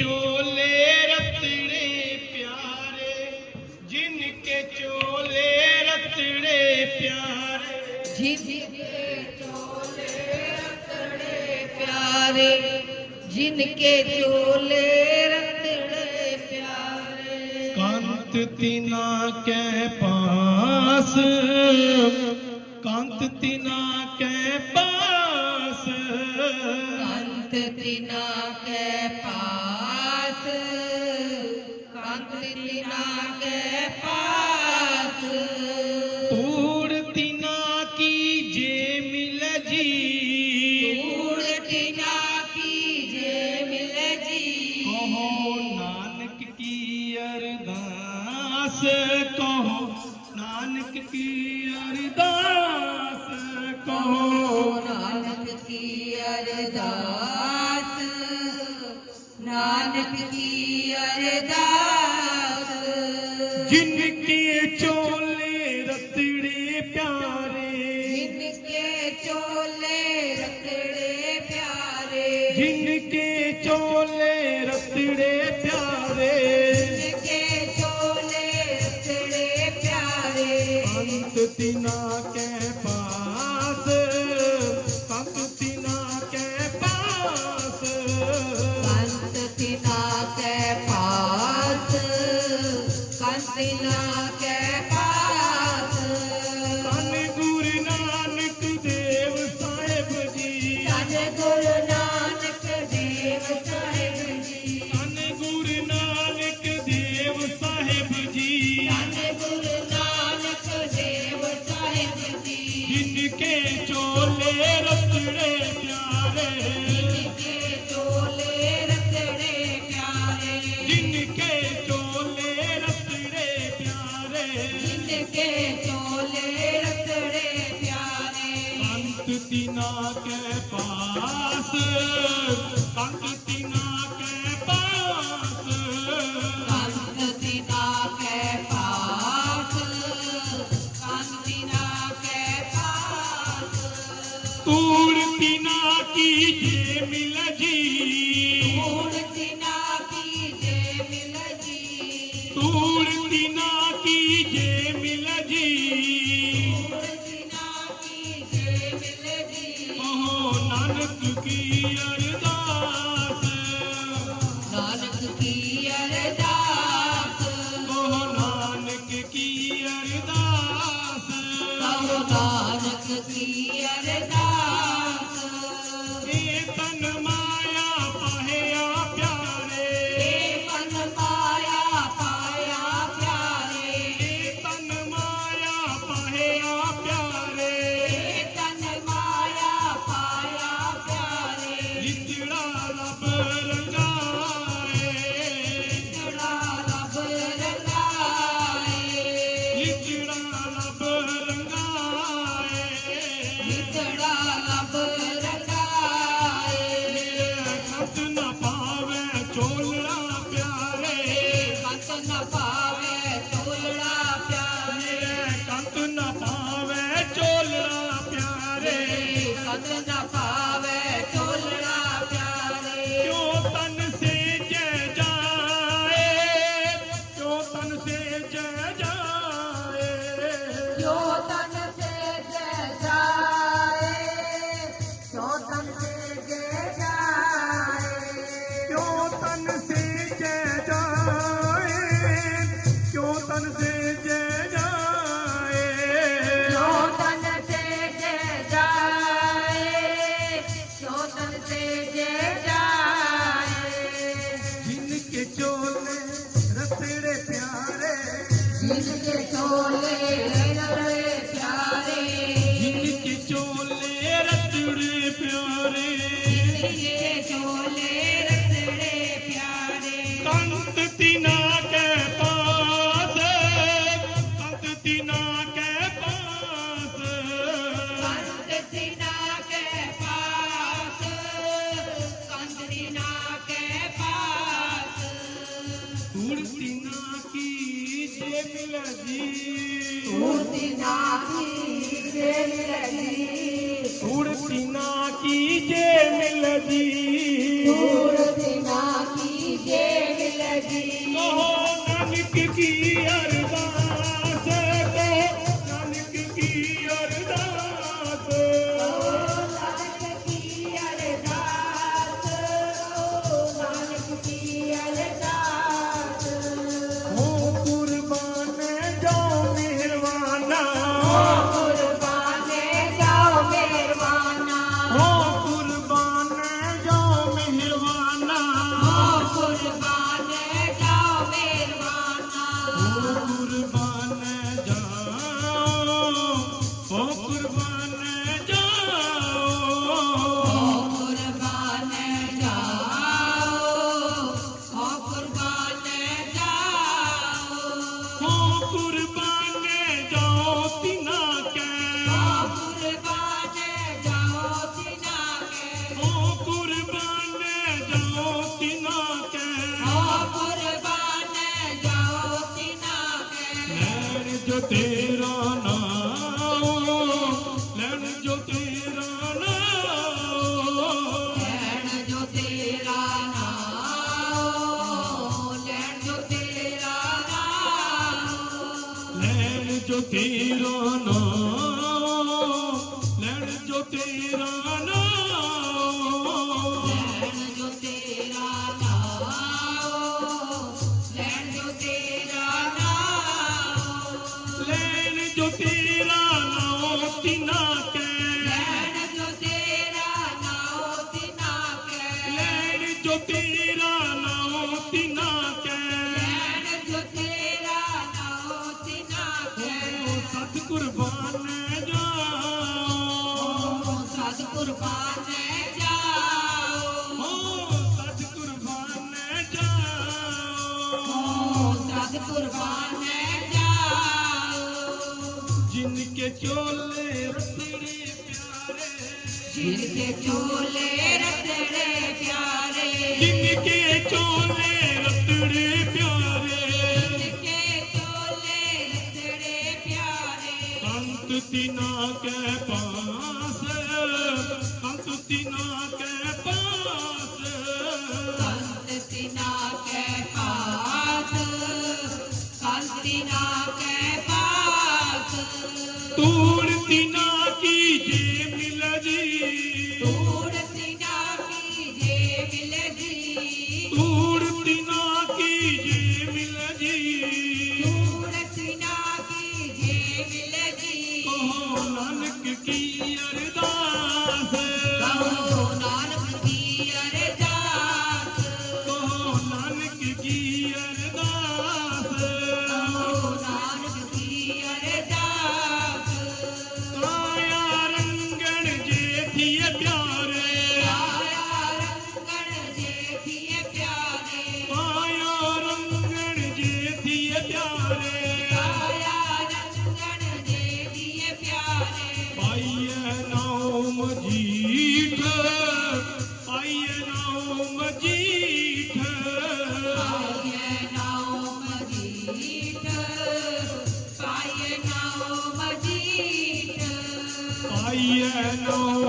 ਚੋਲੇ ਰਤੜੇ ਪਿਆਰੇ ਜਿਨ ਕੇ ਚੋਲੇ ਰਤੜੇ ਪਿਆਰੇ। ਜਿਨ ਕੇ ਚੋਲੇ ਰਤੜੇ ਪਿਆਰੇ ਜਿਨ ਕੇ ਚੋਲੇ ਰਤੜੇ ਪਿਆਰੇ। ਕੰਤ ਤਿਨਾ ਕੈ ਪਾਸ ਕੰਤ ਤਿਨਾ ਕੈ ਪਾਸ। ਕੰਤ ਤਿਨਾ ਕੈ ਪਾਸ। ਕਹੋ ਨਾਨਕ ਕੀ ਅਰਦਾਸ ਕਹੋ? ਨਾਨਕ ਕੀ ਅਰਦਾਸ ਨਾਨਕ ਕੀ ਅਰਦਾਸ? ਜਿਨ ਕੀ ਚੋਲੇ ਰਤੜੇ ਪਿਆਰੇ। ਜਿਨ ਕੇ ਚੋਲੇ ਰਤੜੇ ਪਿਆਰੇ। ਜਿਨ ਕੇ ਚੋਲੇ Sofía de मूर्ति माँ की देव लगी मोहन की te ਜੋ ਤੇਰਾ ਨਾਮ ਤਿਨਾ ਕੇ ਲੈਣ ਜੋ ਤੇਰਾ ਨਾਮ ਤਿਨਾ ਕੇ ਲੈਣ ਜੋ ਤੇਰਾ ਨਾਮ ਤਿਨਾ ਕੇ ਲੈਣ ਜੋ ਤੇਰਾ ਨਾਮ ਤਿਨਾ ਕੇ ਸਤ ਕੁਰਬਾਨ ਜਾਓ। ਸਤ ਕੁਰਬਾਨ जिनके चोले रतड़े प्यारे जिनके चोले रतड़े प्यारे जिनके चोले रतड़े प्यारे जिनके चोले रतड़े प्यारे संत तिना के पास ਮਿਲੇਗੀ। ਉਹ ਨਾਨਕ ਕੀ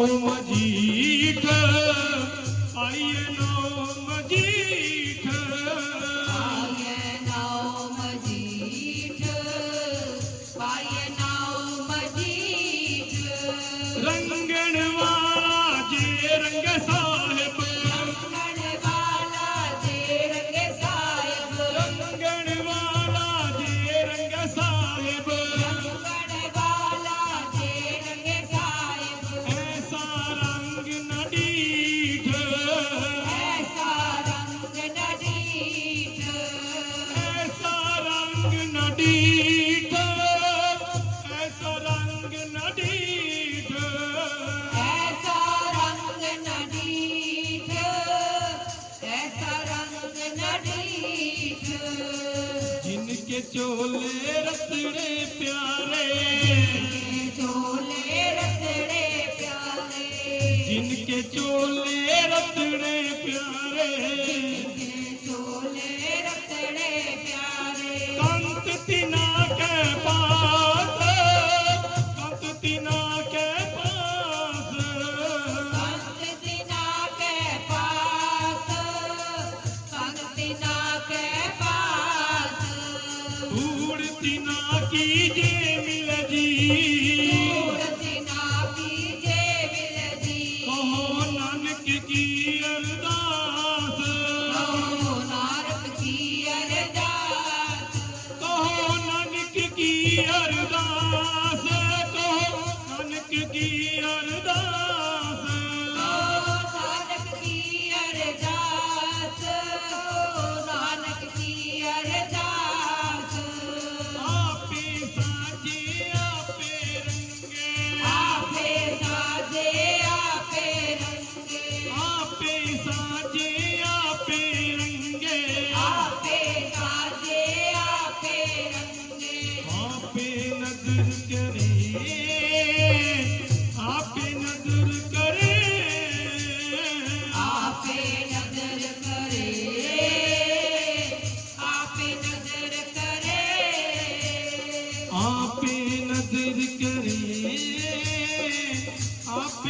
mãe uma. ਚੋਲੇ ਰਤੜੇ ਪਿਆਰੇ। ਚੋਲੇ ਰਤੜੇ ਪਿਆਰੇ। ਜਿਨਕੇ ਚੋਲੇ ਰਤੜੇ ਪਿਆਰੇ। आप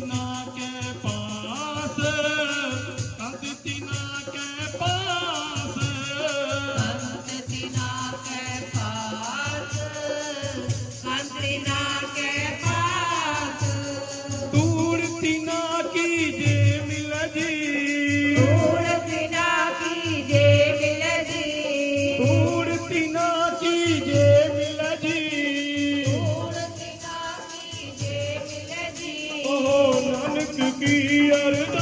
ਨਾ ਕੇ diyarda